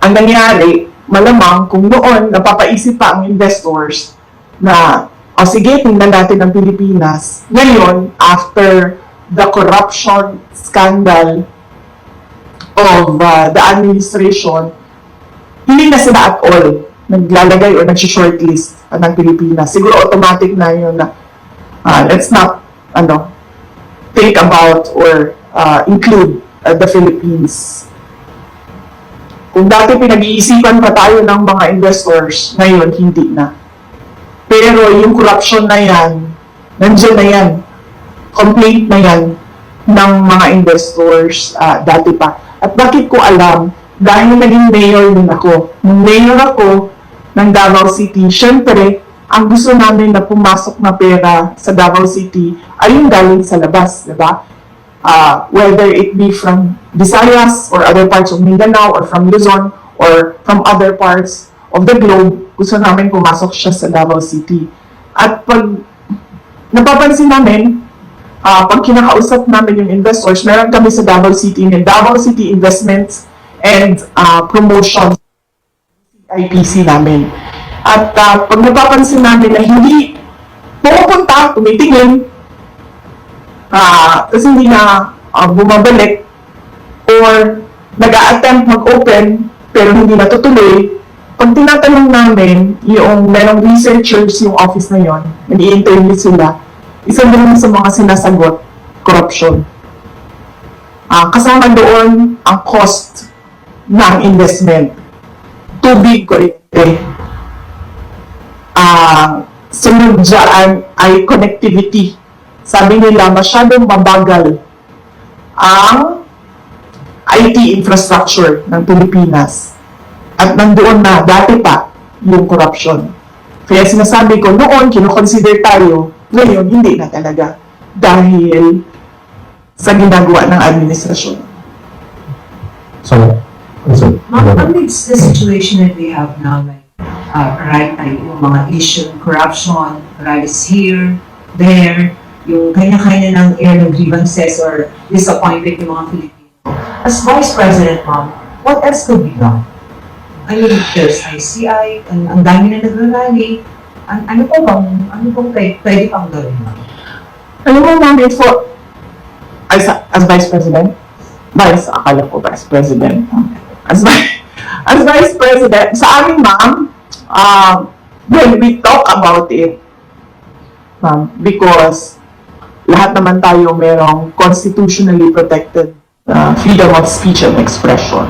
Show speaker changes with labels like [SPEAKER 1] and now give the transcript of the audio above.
[SPEAKER 1] ang nangyari, malamang kung noon napapaisip pa ang investors na, o sige, tingnan natin ang Pilipinas. Ngayon, after the corruption scandal of uh, the administration, hindi na sila at all naglalagay o nag-shortlist ng Pilipinas. Siguro automatic na yun na uh, let's not ano, think about or uh, include uh, the Philippines. Kung dati pinag-iisipan pa tayo ng mga investors, ngayon hindi na. Pero yung corruption na yan, nandiyan na yan. Complaint na yan ng mga investors uh, dati pa. At bakit ko alam? Dahil naging mayor din ako. Nung mayor ako ng Davao City, syempre, ang gusto namin na pumasok na pera sa Davao City ay yung galing sa labas, di ba? Uh, whether it be from Visayas or other parts of Mindanao or from Luzon or from other parts of the globe, gusto namin pumasok siya sa Davao City. At pag napapansin namin, uh, pag kinakausap namin yung investors, meron kami sa Davao City ng Davao City Investments and uh, Promotion IPC namin. At uh, pag napapansin namin na hindi pumupunta, tumitingin, ah kasi hindi na ah, bumabalik or nag attempt mag-open pero hindi natutuloy, pag tinatanong namin yung merong researchers yung office na yon, nag-i-interview sila, isa din sa mga sinasagot, corruption. Ah, kasama doon ang cost ng investment. Tubig, kuryente. Ah, sunod dyan ay connectivity sabi nila masyadong mabagal ang IT infrastructure ng Pilipinas. At nandoon na dati pa yung corruption. Kaya sinasabi ko, noon kinoconsider tayo, ngayon hindi na talaga. Dahil sa ginagawa ng administrasyon.
[SPEAKER 2] So, so,
[SPEAKER 3] Ma'am, amidst the situation that we have now, like, uh, right yung mga issue, corruption, rise here, there, yung kanya-kanya ng air ng grievances or disappointment ng mga Pilipino. As Vice President, ma'am, what else could be done? I mean, there's ICI, ang, ang dami na nagrarally. An, ano po bang, ano pong pwede, pwede pang gawin, ma'am?
[SPEAKER 1] Alam mo, ma'am, it for, as, as Vice President, Vice, akala ko Vice President. As, Vi- as Vice President, sa amin, ma'am, um, when we talk about it, ma'am, because lahat naman tayo merong constitutionally protected uh, freedom of speech and expression.